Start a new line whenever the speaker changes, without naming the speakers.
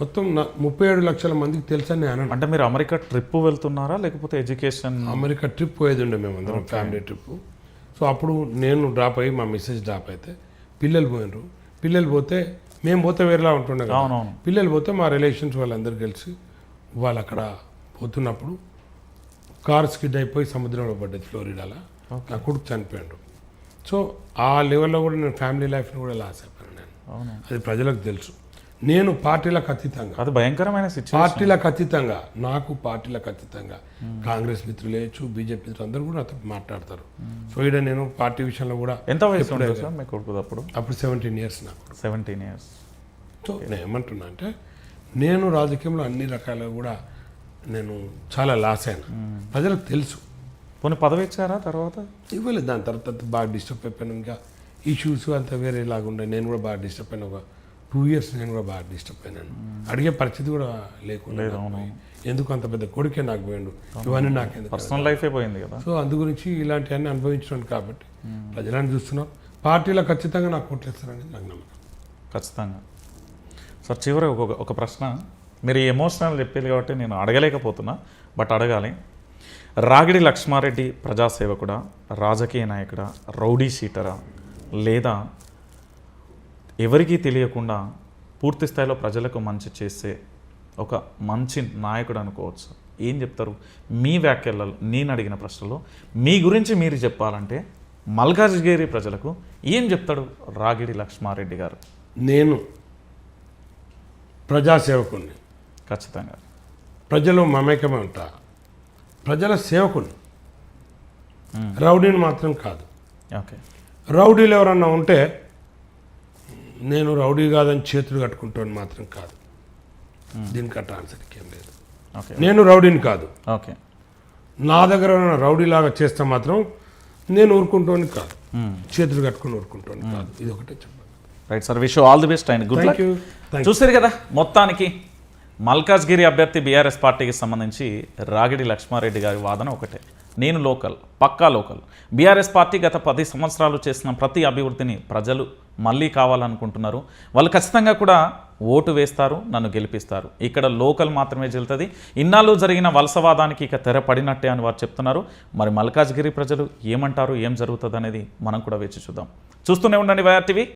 మొత్తం నా- ముప్పై ఏడు లక్షల మందికి తెలుసని నేను.
అంటే మీరు అమెరికా ట్రిప్ వెళ్తున్నారా లేకపోతే ఎడ్యుకేషన్?
అమెరికా ట్రిప్ పోయేది ఉండే మేము అందరం ఫ్యామిలీ ట్రిప్. సో అప్పుడు నేను డ్రాప్ అయ్యి మా మిస్సెస్ డ్రాప్ అయితే పిల్లలు పోయినరు. పిల్లలు పోతే మేము పోతే వేరేలా ఉంటుండే కదా.
అవునవును.
పిల్లలు పోతే మా రిలేషన్స్ వాళ్ళందరూ కలిసి వాళ్ళు అక్కడ పోతున్నప్పుడు కార్ స్కిడ్ అయిపోయి సముద్రంలో పడ్డది ఫ్లోరిడాలో. నా కొడుకు చనిపోయాడు. సో ఆ లెవెల్లో కూడా నేను ఫ్యామిలీ లైఫ్ని కూడా లాస్ అయిపోయాను నేను.
అవును.
అది ప్రజలకు తెలుసు. నేను పార్టీలకు అతీతంగా.
అది భయంకరమైన
పార్టీలకు అతీతంగా. నాకు పార్టీలకు అతీతంగా. కాంగ్రెస్ మిత్రులు వేయచ్చు బీజేపీ మిత్రులు అందరూ కూడా నాతో మాట్లాడతారు. సో ఇక్కడ నేను పార్టీ విషయంలో కూడా
ఎంత వయసు అప్పుడు?
అప్పుడు సెవెంటీన్ ఇయర్స్ నాకు.
సెవెంటీన్ ఇయర్స్
సో నేను ఏమంటున్నా అంటే నేను రాజకీయంలో అన్ని రకాలుగా కూడా నేను చాలా లాస్ అయినా. ప్రజలకు తెలుసు.
పోనీ పదవి ఇచ్చారా తర్వాత?
ఇవ్వలేదు. దాని తర్వాత బాగా డిస్టర్బ్ అయిపోయాను ఇంకా. ఇష్యూస్ అంతా వేరేలాగా ఉండే నేను కూడా బాగా డిస్టర్బ్ అయినా ఒక టూ ఇయర్స్ నేను కూడా బాగా డిస్టర్బ్ అయినాను. అడిగే పరిస్థితి కూడా లేకుండా నాకు. ఎందుకు అంత పెద్ద కొడుకే నాకు పోయిండు? ఇవన్నీ నాకెందుకు
పర్సనల్ లైఫ్ అయిపోయింది కదా.
సో అందు గురించి ఇలాంటివన్నీ అనుభవించడం కాబట్టి ప్రజలను చూస్తున్నాం. పార్టీలో ఖచ్చితంగా నాకు ఓట్లేస్తారని నాకు నమ్మకం.
ఖచ్చితంగా. సార్ చివరి ఒక ఒక ప్రశ్న. మీరు ఎమోషనల్ చెప్పేది కాబట్టి నేను అడగలేకపోతున్నా బట్ అడగాలి. రాగిడి లక్ష్మారెడ్డి ప్రజాసేవకుడా రాజకీయ నాయకుడా రౌడీ షీటరా లేదా ఎవరికీ తెలియకుండా పూర్తి స్థాయిలో ప్రజలకు మంచి చేసే ఒక మంచి నాయకుడు అనుకోవచ్చు. ఏం చెప్తారు? మీ వ్యాఖ్యలలో నేను అడిగిన ప్రశ్నలో మీ గురించి మీరు చెప్పాలంటే మల్కాజ్గిరి ప్రజలకు ఏం చెప్తాడు రాగిడి లక్ష్మారెడ్డి గారు?
నేను ప్రజాసేవకుణ్ణి.
ఖచ్చితంగా.
ప్రజలు మమేకమే ఉంటా ప్రజల సేవకుని రౌడీని మాత్రం కాదు.
ఓకే.
రౌడీలు ఎవరన్నా ఉంటే నేను రౌడీ కాదని చేతులు కట్టుకుంటాను మాత్రం కాదు. దీనికట్ట ఆన్సర్కి ఏం లేదు. నేను రౌడీని కాదు.
ఓకే.
నా దగ్గర రౌడీలాగా చేస్తే మాత్రం నేను ఊరుకుంటాను కాదు. చేతులు కట్టుకొని ఊరుకుంటాను కాదు. ఇది ఒకటే చెప్పాలి.
Right sir wish all the best and good luck చూసారు కదా? మొత్తానికి మల్కాజ్గిరి అభ్యర్థి బీఆర్ఎస్ పార్టీకి సంబంధించి రాగిడి లక్ష్మారెడ్డి గారి వాదన ఒకటే. నేను లోకల్ పక్కా లోకల్. బీఆర్ఎస్ పార్టీ గత పది సంవత్సరాలు చేసిన ప్రతి అభివృద్ధిని ప్రజలు మళ్ళీ కావాలనుకుంటున్నారు. వాళ్ళు ఖచ్చితంగా కూడా ఓటు వేస్తారు నన్ను గెలిపిస్తారు. ఇక్కడ లోకల్ మాత్రమే చెల్తుంది ఇన్నాళ్ళు జరిగిన వలసవాదానికి ఇక తెర పడినట్టే అని వారు చెప్తున్నారు. మరి మల్కాజ్గిరి ప్రజలు ఏమంటారు ఏం జరుగుతుంది అనేది మనం కూడా వేచి చూద్దాం. చూస్తూనే ఉండండి వైఆర్టీవీ